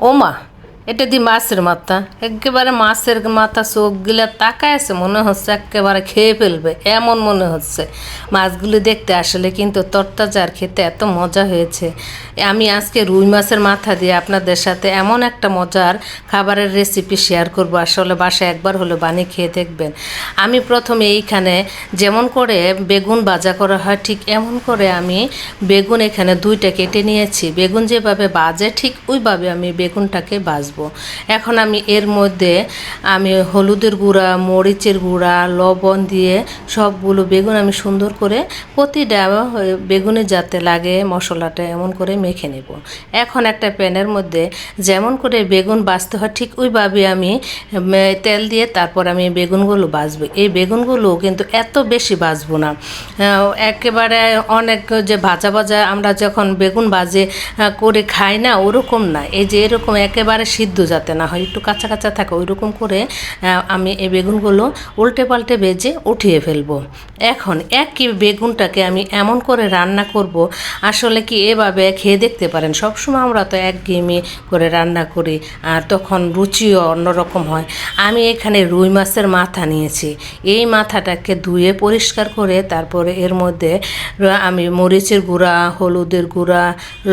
Omar. এটা দি মাছের মাথা। একেবারে মাছের মাথা চোখগুলো তাকায় আছে মনে হচ্ছে একেবারে খেয়ে ফেলবে, এমন মনে হচ্ছে। মাছগুলো দেখতে আসলে কিন্তু তরতাজার খেতে এত মজা হয়েছে। আমি আজকে রুই মাছের মাথা দিয়ে আপনাদের সাথে এমন একটা মজার খাবারের রেসিপি শেয়ার করব। আসলে বাসায় একবার হলো বানিয়ে খেয়ে দেখবেন। আমি প্রথমে এইখানে যেমন করে বেগুন ভাজা করা হয়, ঠিক এমন করে আমি বেগুন এখানে দুইটা কেটে নিয়েছি। বেগুন যেভাবে বাজে, ঠিক ওইভাবে আমি বেগুনটাকে ভাজবো এখন আমি এর মধ্যে আমি হলুদের গুঁড়া, মরিচের গুঁড়া, লবণ দিয়ে সবগুলো বেগুন আমি সুন্দর করে প্রতিটা বেগুনে যাতে লাগে মশলাটা এমন করে মেখে নেব। এখন একটা প্যানের মধ্যে যেমন করে বেগুন বাজতে হয় ঠিক ওইভাবে আমি তেল দিয়ে তারপর আমি বেগুনগুলো বাজবো এই বেগুনগুলো কিন্তু এত বেশি বাজবো না। একেবারে অনেক যে ভাজা ভাজা আমরা যখন বেগুন বাজে করে খাই না, ওরকম না। এই যে এরকম একেবারে সিদ্ধ যাতে না হয়, একটু কাঁচা কাঁচা থাকে ওই রকম করে আমি এই বেগুনগুলো উল্টে পাল্টে বেজে উঠিয়ে ফেলব। এখন একই বেগুনটাকে আমি এমন করে রান্না করব, আসলে কি এভাবে খেয়ে দেখতে পারেন। সবসময় আমরা তো এক গেমে করে রান্না করি, আর তখন রুচিও অন্যরকম হয়। আমি এখানে রুই মাছের মাথা নিয়েছি। এই মাথাটাকে ধুয়ে পরিষ্কার করে, তারপরে এর মধ্যে আমি মরিচের গুঁড়া, হলুদের গুঁড়া,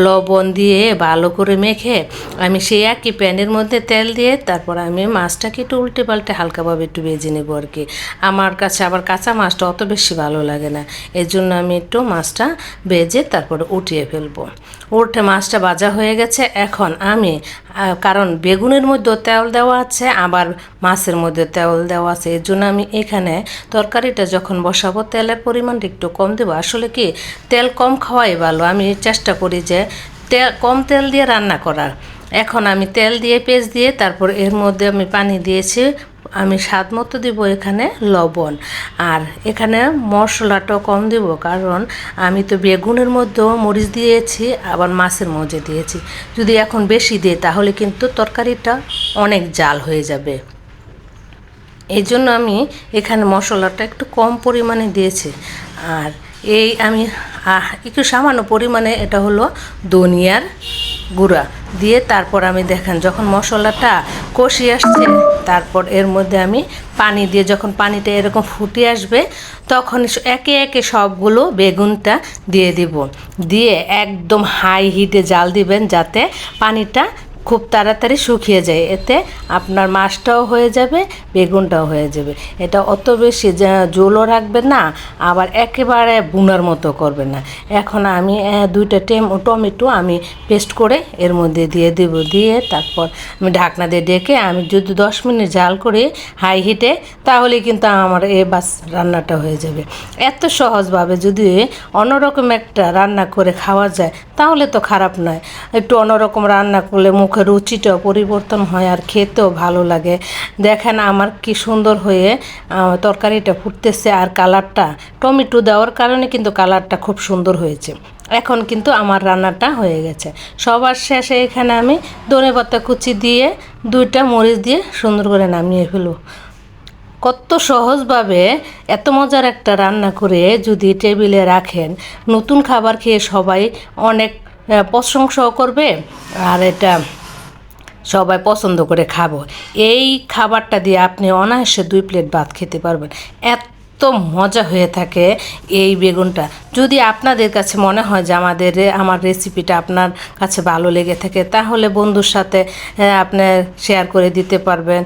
লবণ দিয়ে ভালো করে মেখে, আমি সেই একই প্যানের মধ্যে তেল দিয়ে তারপর আমি মাছটাকে একটু উল্টে পাল্টে হালকাভাবে একটু ভেজে নেব আর কি। আমার কাছে আবার কাঁচা মাছটা অত বেশি ভালো লাগে না। এর জন্য আমি একটু মাছটা ভেজে তারপরে উঠিয়ে ফেলব। উঠে মাছটা ভাজা হয়ে গেছে। এখন আমি কারণ বেগুনের মধ্যেও তেল দেওয়া আছে, আবার মাছের মধ্যে তেল দেওয়া আছে। এর জন্য আমি এখানে তরকারিটা যখন বসাবো, তেলের পরিমাণটা একটু কম দেবো। আসলে কি, তেল কম খাওয়াই ভালো। আমি চেষ্টা করি যে তেল কম তেল দিয়ে রান্না করার। এখন আমি তেল দিয়ে পেঁয়াজ দিয়ে, তারপর এর মধ্যে আমি পানি দিয়েছি। আমি স্বাদ মতো দিব এখানে লবণ। আর এখানে মশলাটাও কম দিব, কারণ আমি তো বেগুনের মধ্যেও মরিচ দিয়েছি, আবার মাছের মধ্যে দিয়েছি। যদি এখন বেশি দিই, তাহলে কিন্তু তরকারিটা অনেক জাল হয়ে যাবে। এই জন্য আমি এখানে মশলাটা একটু কম পরিমাণে দিয়েছি। আর এই আমি একটু সামান্য পরিমাণে এটা হলো ধনিয়ার গুঁড়া। দিয়ে তারপর আমি দেখেন, যখন মশলাটা কষি আসছে, তারপর এর মধ্যে আমি পানি দিয়ে যখন পানিটা এরকম ফুটে আসবে, তখন একে একে সবগুলো বেগুনটা দিয়ে দিব। দিয়ে একদম হাই হিটে জাল দিবেন যাতে পানিটা খুব তাড়াতাড়ি শুকিয়ে যায়। এতে আপনার মাছটাও হয়ে যাবে, বেগুনটাও হয়ে যাবে। এটা অত বেশি জলও রাখবেন না, আবার একেবারে বুনার মতো করবেন না। এখন আমি দুইটা টেম, টমেটো আমি পেস্ট করে এর মধ্যে দিয়ে দেব। দিয়ে তারপর আমি ঢাকনা দিয়ে ডেকে আমি যদি দশ মিনিট জাল করে হাই হিটে, তাহলে কিন্তু আমার এ বাস রান্নাটা হয়ে যাবে। এত সহজভাবে যদি অন্যরকম একটা রান্না করে খাওয়া যায় তাহলে তো খারাপ নয়। একটু অন্যরকম রান্না করলে মুখের রুচিটাও পরিবর্তন হয় আর খেতেও ভালো লাগে। দেখেন আমার কি সুন্দর হয়ে তরকারিটা ফুটতেছে আর কালারটা টমেটো দেওয়ার কারণে কিন্তু কালারটা খুব সুন্দর হয়েছে। এখন কিন্তু আমার রান্নাটা হয়ে গেছে। সবার শেষে এখানে আমি ধনে পাতা কুচি দিয়ে দুইটা মরিচ দিয়ে সুন্দর করে নামিয়ে ফেলব। কত সহজভাবে এত মজার একটা রান্না করে যদি টেবিলে রাখেন, নতুন খাবার খেয়ে সবাই অনেক প্রশংসাও করবে আর এটা সবাই পছন্দ করে খাব। এই খাবারটা দিয়ে আপনি অনায়াসে দুই প্লেট ভাত খেতে পারবেন। এত মজা হয়ে থাকে এই বেগুনটা। যদি আপনাদের কাছে মনে হয় যে আমাদের আমার রেসিপিটা আপনার কাছে ভালো লেগে থাকে, তাহলে বন্ধুর সাথে আপনি শেয়ার করে দিতে পারবেন।